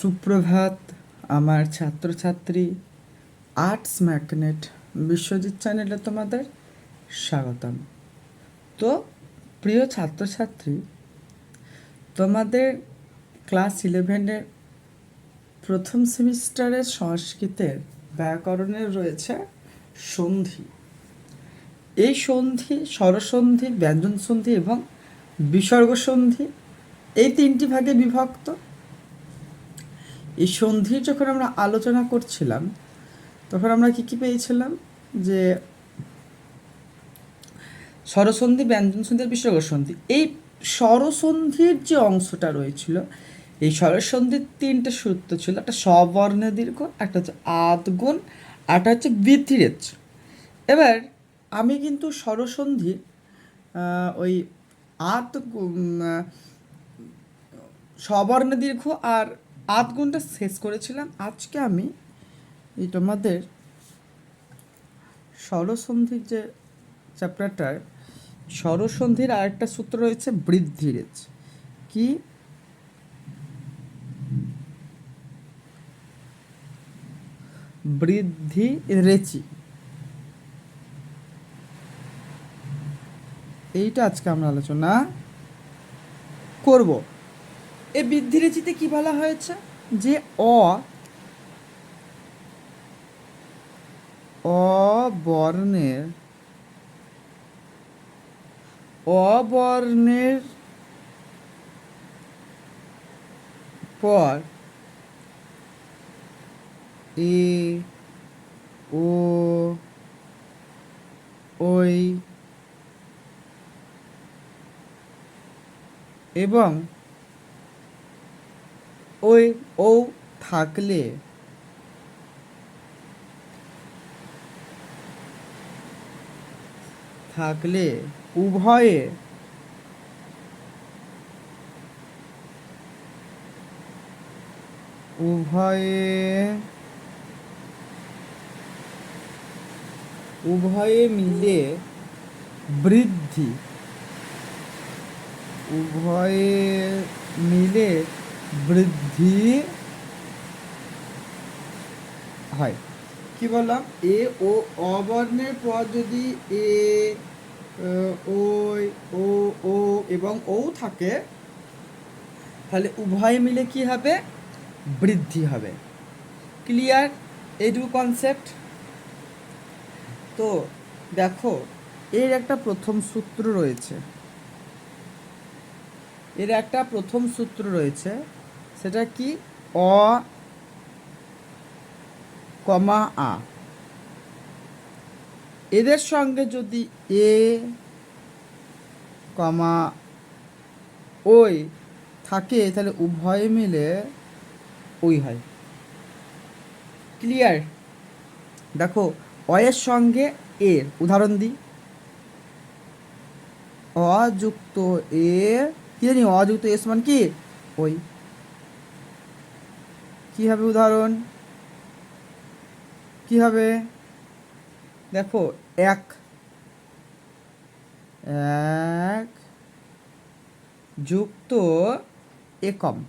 সুপ্রভাত, আমার ছাত্রছাত্রী, আর্টস ম্যাগনেট বিশ্বজিৎ চ্যানেলে তোমাদের স্বাগতম। তো, প্রিয় ছাত্রছাত্রী, তোমাদের ক্লাস ইলেভেনের প্রথম সেমিস্টারের সংস্কৃতের ব্যাকরণের রয়েছে সন্ধি। এই সন্ধি, স্বরসন্ধি ব্যঞ্জন সন্ধি এবং বিসর্গ সন্ধি এই তিনটি ভাগে বিভক্ত। এই সন্ধির যখন আমরা আলোচনা করছিলাম, তখন আমরা কি কি পেয়েছিলাম? যে স্বরসন্ধি ব্যঞ্জন সন্ধি বিসর্গ সন্ধি এই স্বরসন্ধির যে অংশটা রয়েছিল, এই স্বরসন্ধির তিনটে সূত্র ছিল, একটা স্ববর্ণ দীর্ঘ, একটা হচ্ছে আদগুণ একটা হচ্ছে বৃদ্ধিরেচ এবার আমি কিন্তু স্বরসন্ধির ওই আদ সবর্ণ দীর্ঘ আর আধ ঘণ্টা শেষ করেছিলাম। আজকে আমি এই তোমাদের স্বরসন্ধির যে চ্যাপ্টারটার স্বরসন্ধির আরেকটা সূত্র রয়েছে বৃদ্ধিরেজ কি? বৃদ্ধি রেচি। এইটা আজকে আমরা আলোচনা করব। এই বৃদ্ধি রেচিতে কি বলা হয়েছে? যে অ অবর্ণের অবর্ণের পর এ, ও ওই এবং ওই ও থাকলে। থাকলে উভয়ে উভয়ে উভয়ে মিলে বৃদ্ধি। উভয়ে মিলে বৃদ্ধি হয়। কি বললাম? এ ও অবর্ণের পর যদি এ ওই, ও ও এবং ও থাকে, তাহলে উভয় মিলে কি হবে? বৃদ্ধি হবে। ক্লিয়ার এইটুকু কনসেপ্ট তো দেখো, এর একটা প্রথম সূত্র রয়েছে। এর একটা প্রথম সূত্র রয়েছে সেটা কি? অ, কমা আ। এদের সঙ্গে যদি এ, কমা ওই থাকে, তাহলে উভয় মিলে ওই হয়। ক্লিয়ার? দেখো, অয়ের সঙ্গে এর, উদাহরণ দিই। অযুক্ত এ, কি জানি, অযুক্ত এস মান কি? ওই। কি হবে উদাহরণ? কি হবে দেখো, এক। এক যুক্ত একম।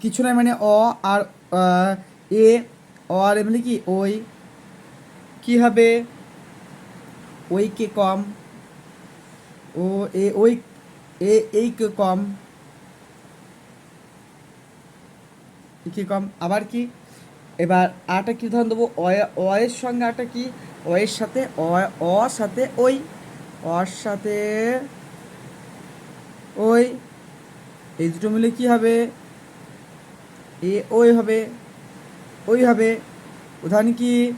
কিছু নয় মানে অ আর এ, অ আর এমনি কি? ওই। কি হবে ওই কে কম। ও, এ, ওই, এ, এই কে কম এ কি কম? আবার কি? এবার আটা কি উদাহরণ দেবো? অয়- অয়ের সঙ্গে আটা কি? অয়ের সাথে, অ- অ সাথে ওই। অর সাথে ওই। এই দুটো মিলে কি হবে? এ, ওই হবে। ওই হবে। উদাহরণ কি?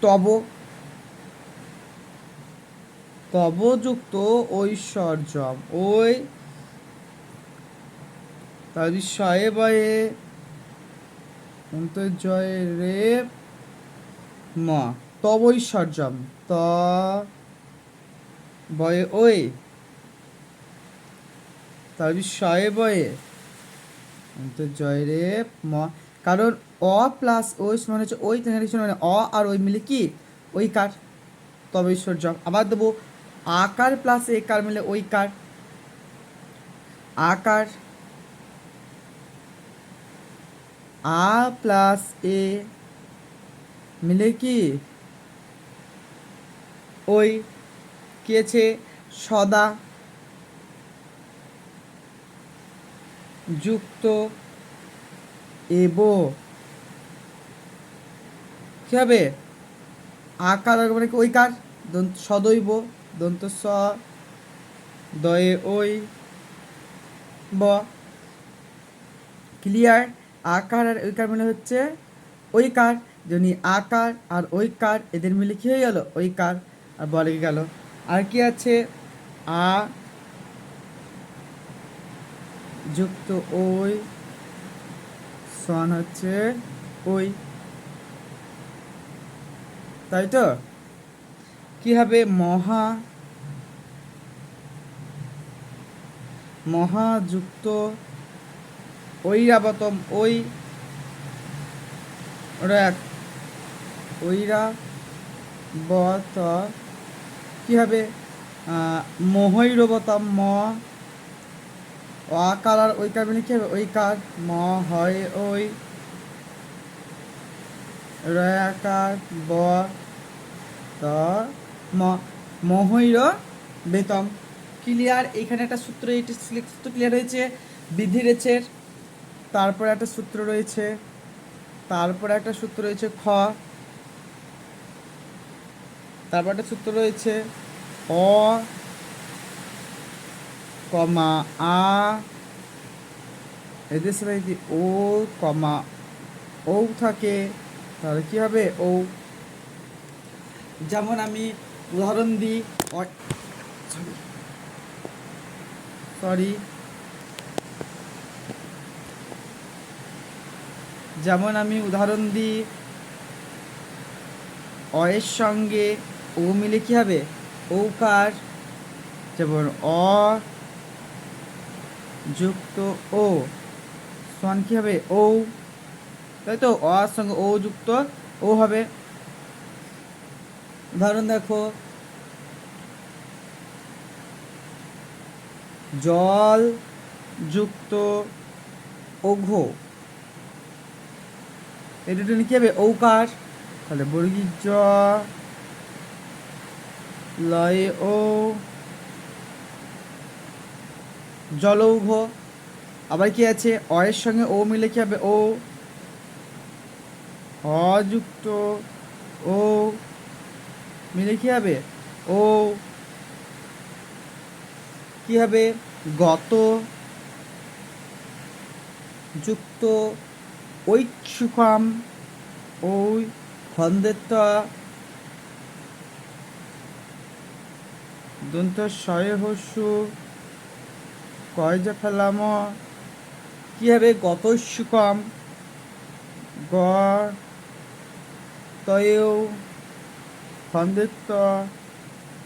তব। তবযুক্ত ঐশ্বর্যম ওই তার বিষয়ে বয়ে অন্তর্জয় রে ম। তব ঐশ্বর্যম ত বয়ে ওই তার বিষয়ে বয়ে অন্তর্জয় রে ম। কারণ অ প্লাস ওই সমান হচ্ছে ওই তেনারি মানে অ আর ওই মিলে কি? ওই কার। তবে ঐশ্বর্য আবার দেবো, আকার প্লাস এ কার মিলে ওই কার। আকার আ প্লাস এ মিলে কি? ওই কি আছে সদা যুক্ত এব। কি হবে? আকার মানে ওই কার? দন্ত সদৈব দন্ত স দয়ে ওই ব। ক্লিয়ার আকার আর ওইকার মিলে হচ্ছে ওই কার, যেমনি আকার আর ওই কার, এদের মিলে কী হয়ে গেল? ওই কার আর বলে গেল। আর কি আছে? আ যুক্ত ওই, সন হচ্ছে ওই। তাই তো? কি হবে? মহা মহাযুক্ত ঐরাবতম, ওই ওটা এক ঐরা বত কি হবে? মহৈরবতম, ম আকার আর ওই কার মানে কি হবে? ওই কার, ম, হয়, ওই রয়াকার, ব, ত, ম মহৈর বেতম ক্লিয়ার এখানে একটা সূত্র, এটি সূত্র ক্লিয়ার হয়েছে। বৃদ্ধি রেচের তারপরে একটা সূত্র রয়েছে, তারপরে একটা সূত্র রয়েছে খ, তারপর একটা সূত্র রয়েছে অ, কমা আ, এদের সাথে যদি ও, কমা ও থাকে, তাহলে কি হবে? ও যেমন আমি উদাহরণ দিই সরি যেমন আমি উদাহরণ দিই, অয়ের সঙ্গে ও মিলে কি হবে? ঔকার যেমন অ যুক্ত ও সন কি হবে? ও। তাই তো? অ এর সঙ্গে ও যুক্ত ও হবে। উদাহরণ দেখো। জল যুক্ত ওঘো। এটা জন্য কি হবে ঔকার। তাহলে বর্গীর জ লয় ও জলৌঘ। আবার কি আছে? অয়ের সঙ্গে ও মিলে কি হবে? ও অযুক্ত ও মিলে কি হবে? ও কি হবে? গত। যুক্ত। ঐক্ষুকাম ওই খন্দেত্ব দন্ত শয়ে হস্যু কয় যে ফেলাম কি হবে গত সুকম গ তয়েও খন্দেত্ব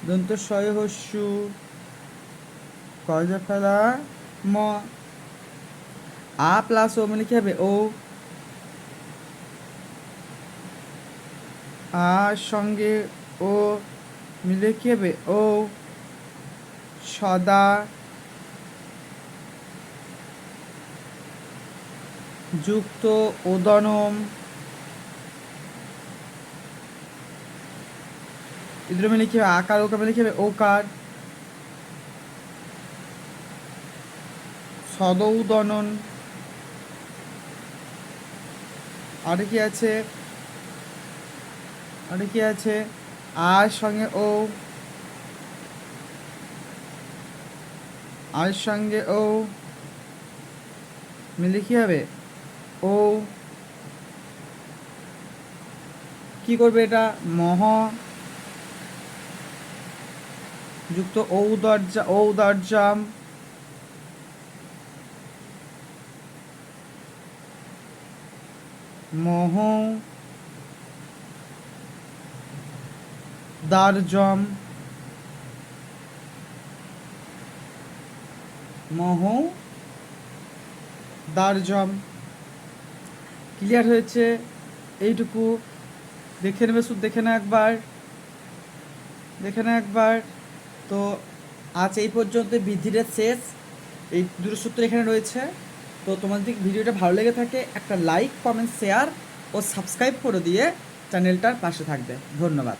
দন্ত শয়ে হস্যু কয় যে ফেলা ম আ প্লাস ও মানে কি হবে ও আর সঙ্গে ও মিলে কি ও সদা যুক্ত ওদনম এদের মিলে কি আকার ওকার মিলে কি হবে? ওকার সদৌদনন আর কি আছে? আর কি আছে? আর সঙ্গে ও আর সঙ্গে ও, মিলে কি হবে? ও, কি করবে এটা? মহ, যুক্ত ঔদর্জা ঔদর্জাম মহ দারজম মহ দারজম। ক্লিয়ার হয়েছে? এইটুকু। দেখে নেবে শুধু দেখে না একবার। দেখে না একবার। তো আজ এই পর্যন্ত বৃদ্ধিরের শেষ। এই দুটো সূত্র এখানে রয়েছে। তো তোমাদের ভিডিওটা ভালো লেগে থাকে, একটা লাইক কমেন্ট শেয়ার ও সাবস্ক্রাইব করে দিয়ে চ্যানেলটার পাশে থাকবে। ধন্যবাদ।